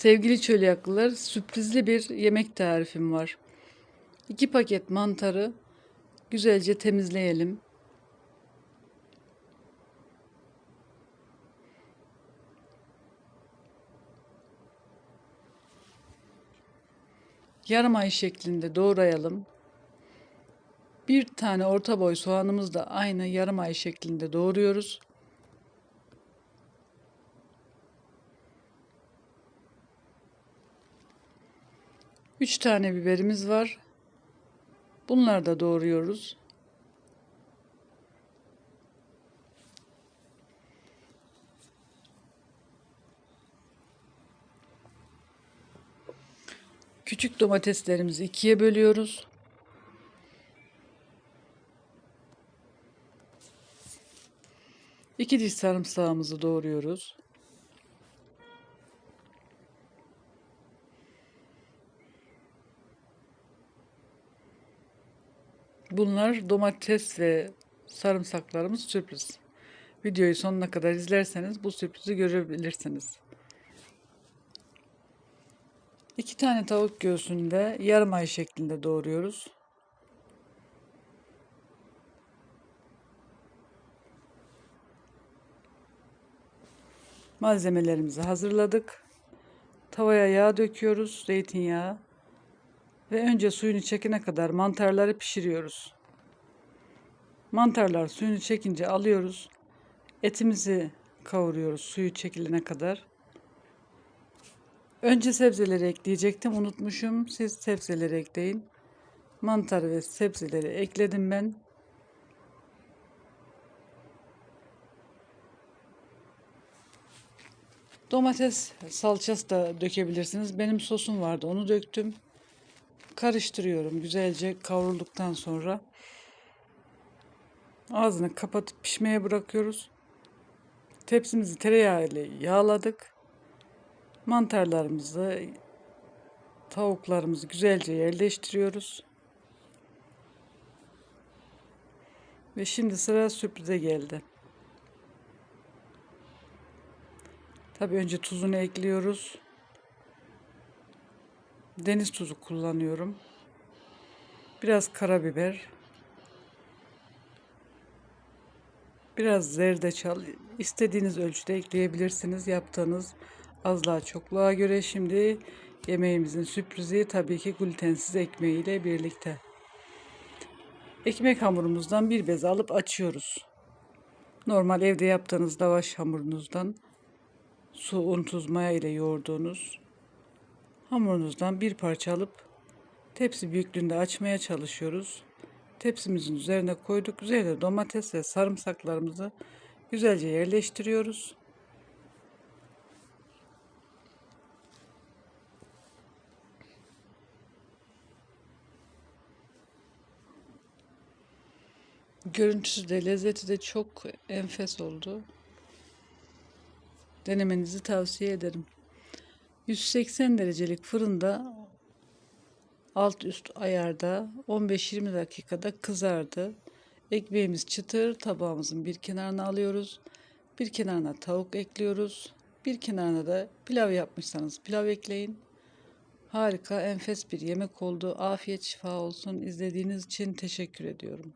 Sevgili çölyaklılar, sürprizli bir yemek tarifim var. İki paket mantarı güzelce temizleyelim. Yarım ay şeklinde doğrayalım. Bir tane orta boy soğanımız da aynı yarım ay şeklinde doğruyoruz. Üç tane biberimiz var. Bunları da doğruyoruz. Küçük domateslerimizi ikiye bölüyoruz. İki diş sarımsağımızı doğruyoruz. Bunlar domates ve sarımsaklarımız sürpriz. Videoyu sonuna kadar izlerseniz bu sürprizi görebilirsiniz. İki tane tavuk göğsünü de yarım ay şeklinde doğruyoruz. Malzemelerimizi hazırladık. Tavaya yağ döküyoruz, zeytinyağı. Ve önce suyunu çekene kadar mantarları pişiriyoruz. Mantarlar suyunu çekince alıyoruz. Etimizi kavuruyoruz suyu çekilene kadar. Önce sebzeleri ekleyecektim. Unutmuşum. Siz sebzeleri ekleyin. Mantar ve sebzeleri ekledim ben. Domates salçası da dökebilirsiniz. Benim sosum vardı. Onu döktüm. Karıştırıyorum. Güzelce kavrulduktan sonra ağzını kapatıp pişmeye bırakıyoruz. Tepsimizi tereyağı ile yağladık. Mantarlarımızı, tavuklarımızı güzelce yerleştiriyoruz. Ve şimdi sıra sürprize geldi. Tabii önce tuzunu ekliyoruz. Deniz tuzu kullanıyorum. Biraz karabiber. Biraz zerdeçal. istediğiniz ölçüde ekleyebilirsiniz. Yaptığınız azlığa çokluğa göre şimdi yemeğimizin sürprizi tabii ki glutensiz ekmeğiyle birlikte. Ekmek hamurumuzdan bir bez alıp açıyoruz. Normal evde yaptığınız lavaş hamurunuzdan su, un, tuz, maya ile yoğurduğunuz hamurunuzdan bir parça alıp tepsi büyüklüğünde açmaya çalışıyoruz. Tepsimizin üzerine koyduk. Üzerine domates ve sarımsaklarımızı güzelce yerleştiriyoruz. Görüntüsü de lezzeti de çok enfes oldu. Denemenizi tavsiye ederim. 180 derecelik fırında alt üst ayarda 15-20 dakikada kızardı. Ekmeğimiz çıtır tabağımızın bir kenarına alıyoruz. Bir kenarına tavuk ekliyoruz. Bir kenarına da pilav yapmışsanız pilav ekleyin. Harika, enfes bir yemek oldu. Afiyet şifa olsun. İzlediğiniz için teşekkür ediyorum.